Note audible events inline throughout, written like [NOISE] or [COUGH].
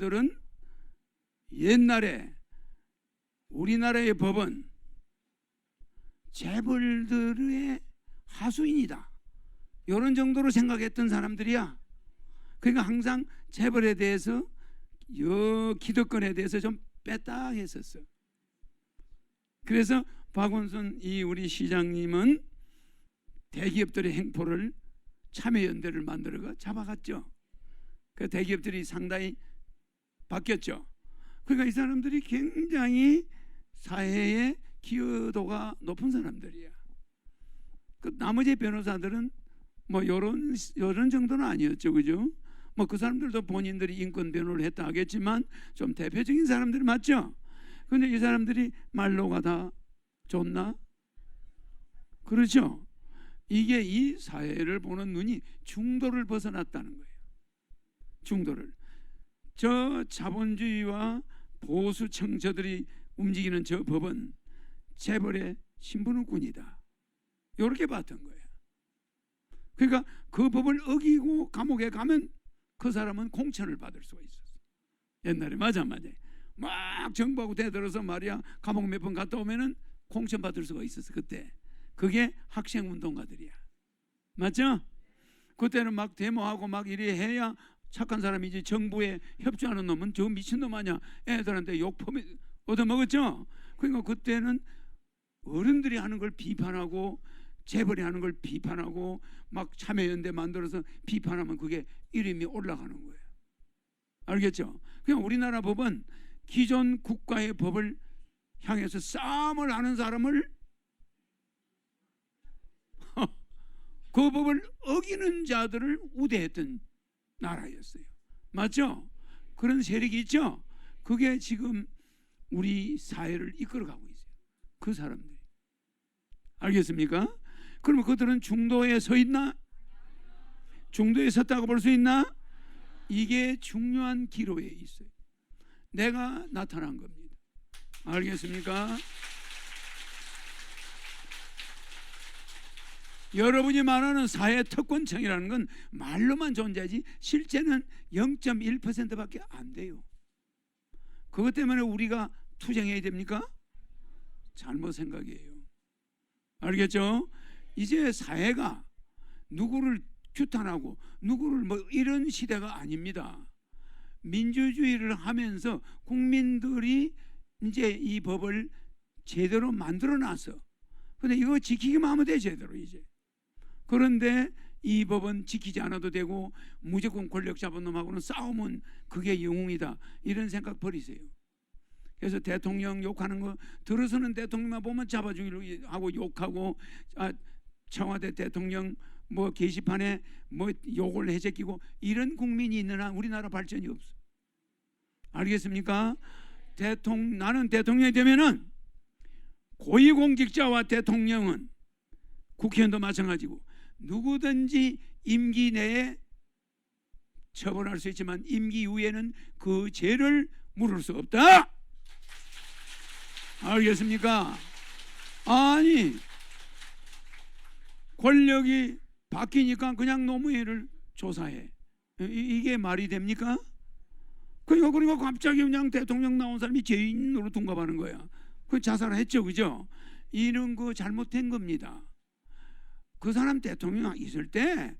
사람들은 옛날에 우리나라의 법은 재벌들의 하수인이다. 이런 정도로 생각했던 사람들이야. 그러니까 항상 재벌에 대해서 여 기득권에 대해서 좀 뺐다 했었어. 그래서 박원순 이 우리 시장님은 대기업들의 행포를 참여연대를 만들어가 잡아갔죠. 그 대기업들이 상당히 바뀌었죠. 그러니까 이 사람들이 굉장히 사회의 기여도가 높은 사람들이야. 그 나머지 변호사들은 뭐 요런 요런 정도는 아니었죠, 그죠? 뭐 그 사람들도 본인들이 인권 변호를 했다 하겠지만 좀 대표적인 사람들이 맞죠. 근데 이 사람들이 말로가 다 좋나? 그렇죠. 이게 이 사회를 보는 눈이 중도를 벗어났다는 거예요. 중도를. 저 자본주의와 보수 청처들이 움직이는 저 법은 재벌의 신분을꾼이다. 이렇게 봤던 거예요. 그러니까 그 법을 어기고 감옥에 가면 그 사람은 공천을 받을 수가 있었어. 옛날에 맞아 맞아. 막 정부하고 대들어서 말이야 감옥 몇 번 갔다 오면은 공천 받을 수가 있었어 그때. 그게 학생 운동가들이야. 맞죠? 그때는 막 데모하고 막 이래 해야 착한 사람이지 정부에 협조하는 놈은 저 미친놈 아니야. 애들한테 욕폼 얻어먹었죠? 그러니까 그때는 어른들이 하는 걸 비판하고 재벌이 하는 걸 비판하고 막 참여연대 만들어서 비판하면 그게 이름이 올라가는 거예요. 알겠죠? 그냥 우리나라 법은 기존 국가의 법을 향해서 싸움을 하는 사람을 [LAUGHS] 그 법을 어기는 자들을 우대했던 나라였어요. 맞죠? 그런 세력이 있죠? 그게 지금 우리 사회를 이끌어가고 있어요. 그 사람들이. 알겠습니까? 그러면 그들은 중도에 서 있나? 중도에 섰다고 볼 수 있나? 이게 중요한 기로에 있어요. 내가 나타난 겁니다. 알겠습니까? 여러분이 말하는 사회 특권층이라는 건 말로만 존재하지 실제는 0.1%밖에 안 돼요. 그것 때문에 우리가 투쟁해야 됩니까? 잘못 생각이에요. 알겠죠? 이제 사회가 누구를 규탄하고 누구를 뭐 이런 시대가 아닙니다. 민주주의를 하면서 국민들이 이제 이 법을 제대로 만들어 놨어. 근데 이거 지키기만 하면 돼 제대로 이제. 그런데 이 법은 지키지 않아도 되고 무조건 권력 잡은 놈하고는 싸우면 그게 영웅이다 이런 생각 버리세요. 그래서 대통령 욕하는 거 들어서는 대통령만 보면 잡아주기로 하고 욕하고 아, 청와대 대통령 뭐 게시판에 뭐 욕을 해제끼고 이런 국민이 있는 한 우리나라 발전이 없어. 알겠습니까? 대통령 나는 대통령이 되면은 고위공직자와 대통령은 국회의원도 마찬가지고 누구든지 임기 내에 처벌할 수 있지만 임기 이후에는 그 죄를 물을 수 없다. 알겠습니까? 아니 권력이 바뀌니까 그냥 노무현을 조사해. 이- 이게 말이 됩니까? 그러니까 그러니까 갑자기 그냥 대통령 나온 사람이 죄인으로 둔갑하는 거야. 그 자살했죠, 그죠? 이런 거 잘못된 겁니다. 그 사람 대통령 있을 때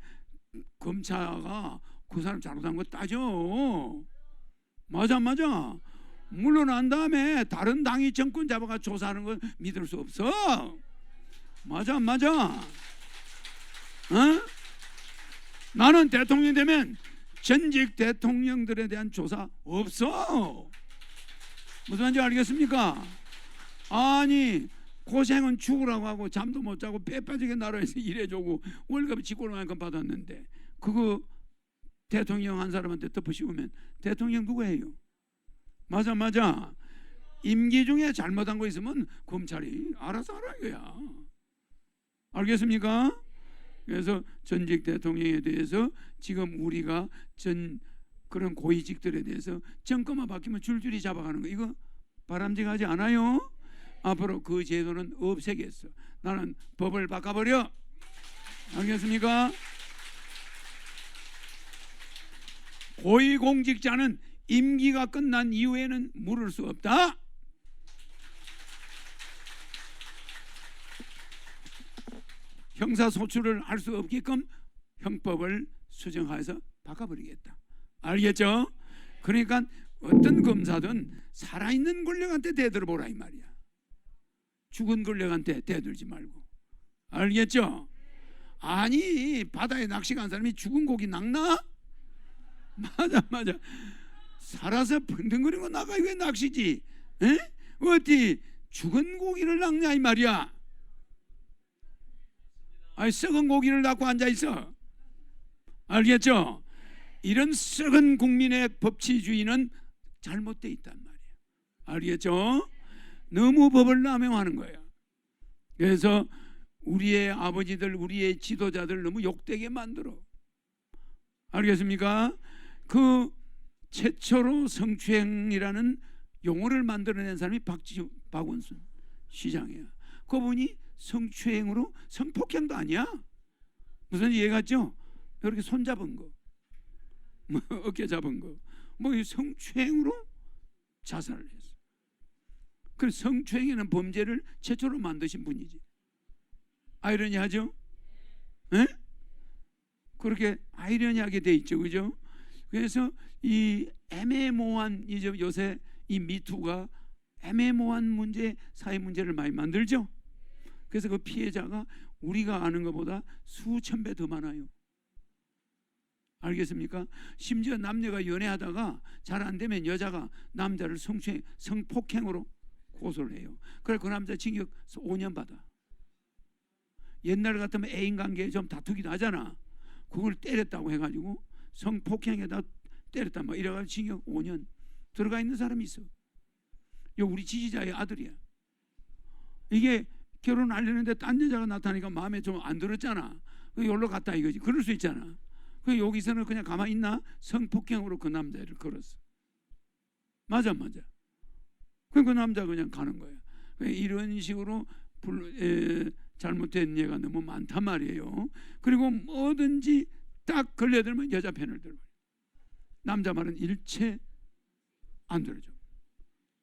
검사가 그 사람 잘못한 거 따져. 맞아, 맞아. 물러난 다음에 다른 당이 정권 잡아가 조사하는 건 믿을 수 없어. 맞아, 맞아. 어? 나는 대통령 되면 전직 대통령들에 대한 조사 없어. 무슨 말인지 알겠습니까? 아니 고생은 죽으라고 하고 잠도 못 자고 빼 빠지게 나라에서 [LAUGHS] 일해주고 월급 직권만큼 받았는데 그거 대통령 한 사람한테 덮어씌우면 대통령 누구예요? 맞아 맞아 임기 중에 잘못한 거 있으면 검찰이 알아서 하라 이거야 알겠습니까? 그래서 전직 대통령에 대해서 지금 우리가 전 그런 고위직들에 대해서 정권만 바뀌면 줄줄이 잡아가는 거 이거 바람직하지 않아요? 앞으로 그 제도는 없애겠어. 나는 법을 바꿔버려. 알겠습니까? 고위공직자는 임기가 끝난 이후에는 물을 수 없다. 형사 소출을 할 수 없게끔 형법을 수정해서 바꿔버리겠다. 알겠죠? 그러니까 어떤 검사든 살아있는 권력한테 대들어보라 이 말이야. 죽은 권력한테 대들지 말고. 알겠죠? 아니 바다에 낚시 간 사람이 죽은 고기 낚나? [LAUGHS] 맞아 맞아. 살아서 펑덩거리고 나가 왜 낚시지? 에? 어디 죽은 고기를 낚냐 이 말이야. 아니 썩은 고기를 낚고 앉아 있어. 알겠죠? 이런 썩은 국민의 법치주의는 잘못돼 있단 말이에요. 알겠죠? 너무 법을 남용하는 거예요. 그래서 우리의 아버지들, 우리의 지도자들 너무 욕되게 만들어. 알겠습니까? 그 최초로 성추행이라는 용어를 만들어낸 사람이 박지 박원순 시장이야. 그분이 성추행으로 성폭행도 아니야. 무슨 이해 갔죠? 이렇게 손 잡은 거, 뭐 어깨 잡은 거, 뭐 성추행으로 자살을 했어. 그 성추행이라는 범죄를 최초로 만드신 분이지. 아이러니하죠? 에? 그렇게 아이러니하게 돼 있죠, 그죠? 그래서 이 애매모호한 이제 요새 이 미투가 애매모호한 문제, 사회 문제를 많이 만들죠. 그래서 그 피해자가 우리가 아는 것보다 수천 배 더 많아요. 알겠습니까? 심지어 남녀가 연애하다가 잘 안 되면 여자가 남자를 성추행, 성폭행으로 고소를 해요. 그래 그 남자 징역 5년 받아. 옛날 같으면 애인 관계에 좀 다투기도 하잖아. 그걸 때렸다고 해가지고 성폭행에다 때렸다 뭐 이래가지고 징역 5년 들어가 있는 사람이 있어. 요 우리 지지자의 아들이야. 이게 결혼 하려는데 딴 여자가 나타나니까 마음에 좀 안 들었잖아. 그 여기로 갔다 이거지. 그럴 수 있잖아. 그 여기서는 그냥 가만히 있나? 성폭행으로 그 남자를 걸었어. 맞아 맞아. 그, 그 남자 그냥 가는 거야. 이런 식으로 불, 에, 잘못된 예가 너무 많단 말이에요. 그리고 뭐든지 딱 걸려들면 여자 편을 들어. 남자 말은 일체 안 들어줘.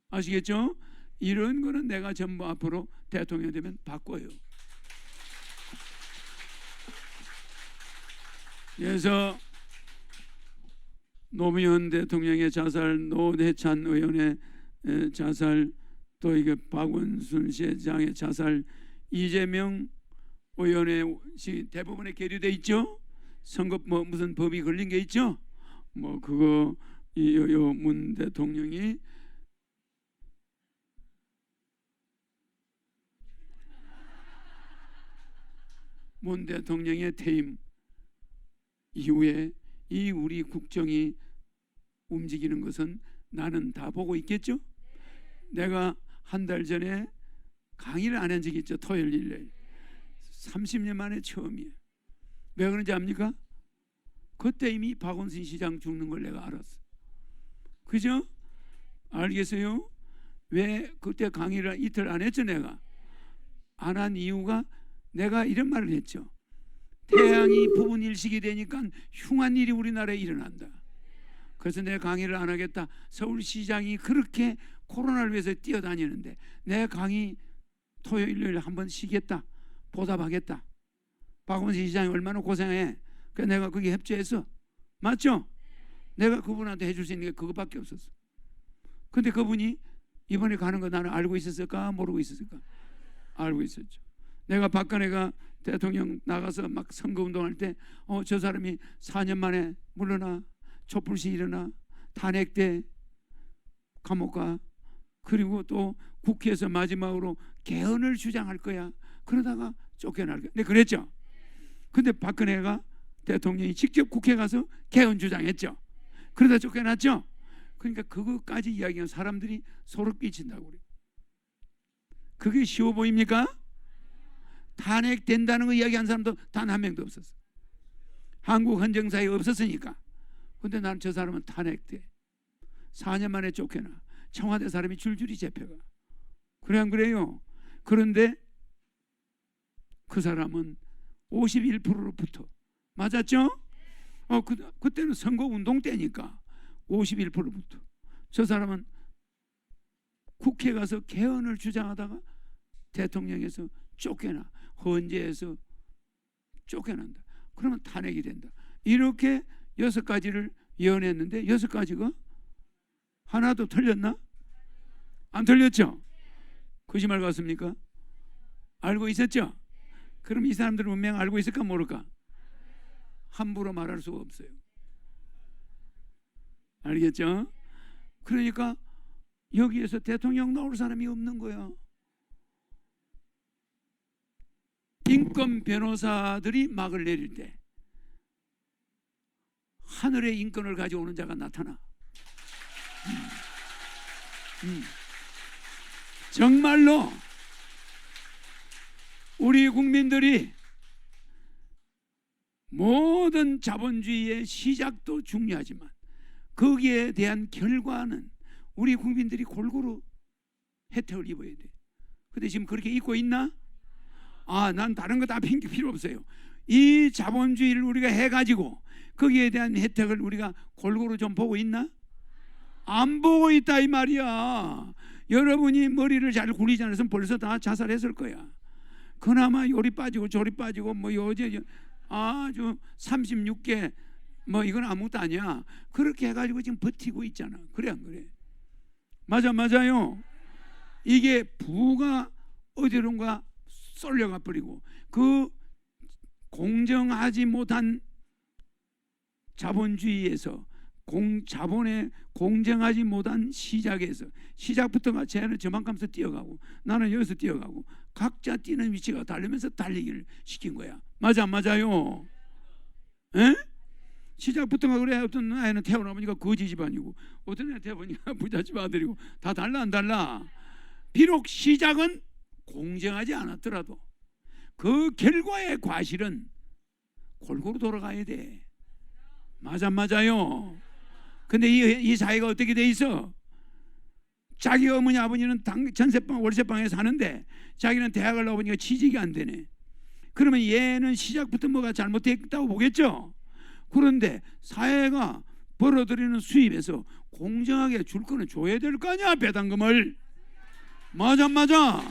아시겠죠? 이런 거는 내가 전부 앞으로 대통령 되면 바꿔요. 그래서 노무현 대통령의 자살, 노대찬 의원의 에, 자살, 또 이게 박원순 시장의 자살, 이재명 의원의 시- 대부분에 계류돼 있죠. 선거 뭐 무슨 법이 걸린 게 있죠. 뭐 그거 이문 대통령이 문 대통령의 퇴임 이후에 이 우리 국정이 움직이는 것은 나는 다 보고 있겠죠. 내가 한 달 전에 강의를 안 한 적이 있죠. 토요일 일요일. 30년 만에 처음이에요. 왜 그런지 압니까? 그때 이미 박원순 시장 죽는 걸 내가 알았어. 그죠? 알겠어요? 왜 그때 강의를 이틀 안 했죠, 내가? 안 한 이유가 내가 이런 말을 했죠. 태양이 부분 일식이 되니까 흉한 일이 우리나라에 일어난다. 그래서 내가 강의를 안 하겠다. 서울시장이 그렇게 코로나를 위해서 뛰어다니는데 내 강의 토요일 일요일 한번 쉬겠다. 보답하겠다. 박원순 시장이 얼마나 고생해. 그 내가 거기 협조했어. 맞죠? 내가 그분한테 해줄 수 있는 게 그것밖에 없었어. 근데 그분이 이번에 가는 거 나는 알고 있었을까 모르고 있었을까? 알고 있었죠. 내가 박근혜가 대통령 나가서 막 선거 운동할 때, 어 저 사람이 4년 만에 물러나 촛불시 일어나 탄핵돼 감옥 가 그리고 또 국회에서 마지막으로 개헌을 주장할 거야. 그러다가 쫓겨날 거야. 네 그랬죠. 근데 박근혜가 대통령이 직접 국회 가서 개헌 주장했죠. 그러다 쫓겨났죠. 그러니까 그것까지 이야기하면 사람들이 소름 끼친다고 그래. 그게 쉬워 보입니까? 탄핵된다는 거 이야기한 사람도 단 한 명도 없었어. 한국 헌정사에 없었으니까. 근데 나는 저 사람은 탄핵돼. 4년 만에 쫓겨나. 청와대 사람이 줄줄이 잡혀가. 그래 안 그래요? 그런데 그 사람은 51%로 붙어. 맞았죠? 어, 그, 그때는 선거 운동 때니까 51%부터 저 사람은 국회 가서 개헌을 주장하다가 대통령에서 쫓겨나 헌재에서 쫓겨난다. 그러면 탄핵이 된다. 이렇게 여섯 가지를 예언했는데 여섯 가지가 하나도 틀렸나? 안 틀렸죠? 거짓말 같습니까? 알고 있었죠? 그럼 이 사람들은 분명 알고 있을까 모를까? 함부로 말할 수가 없어요. 알겠죠? 그러니까 여기에서 대통령 나올 사람이 없는 거야. 인권 변호사들이 막을 내릴 때 하늘의 인권을 가져오는 자가 나타나. 음. 음. 정말로 우리 국민들이 모든 자본주의의 시작도 중요하지만 거기에 대한 결과는 우리 국민들이 골고루 혜택을 입어야 돼. 근데 지금 그렇게 입고 있나? 아, 난 다른 거 다 필요 없어요. 이 자본주의를 우리가 해가지고 거기에 대한 혜택을 우리가 골고루 좀 보고 있나? 안 보고 있다 이 말이야. 여러분이 머리를 잘 굴리지 않았으면 벌써 다 자살했을 거야. 그나마 요리 빠지고 조리 빠지고 뭐 요제 아주 36개 뭐 이건 아무것도 아니야. 그렇게 해가지고 지금 버티고 있잖아. 그래 안 그래? 맞아 맞아요. 이게 부가 어디론가 쏠려가 버리고 그 공정하지 못한 자본주의에서 공 자본의 공정하지 못한 시작에서 시작부터가 쟤는 저만큼서 뛰어가고 나는 여기서 뛰어가고 각자 뛰는 위치가 다르면서 달리기를 시킨 거야. 맞아 안 맞아요? 에? 시작부터가 그래 어떤 아이는 태어나 보니까 거지 집안이고 어떤 애 태어보니까 [LAUGHS] 부자 집 아들이고 다 달라 안 달라 비록 시작은 공정하지 않았더라도 그 결과의 과실은 골고루 돌아가야 돼. 맞아 안 맞아요. 근데 이, 이 사회가 어떻게 돼 있어? 자기 어머니 아버지는 당, 전세방 월세방에 사는데 자기는 대학을 나오니까 취직이 안 되네. 그러면 얘는 시작부터 뭐가 잘못됐다고 보겠죠? 그런데 사회가 벌어들이는 수입에서 공정하게 줄 거는 줘야 될 거 아니야 배당금을? 맞아 안 맞아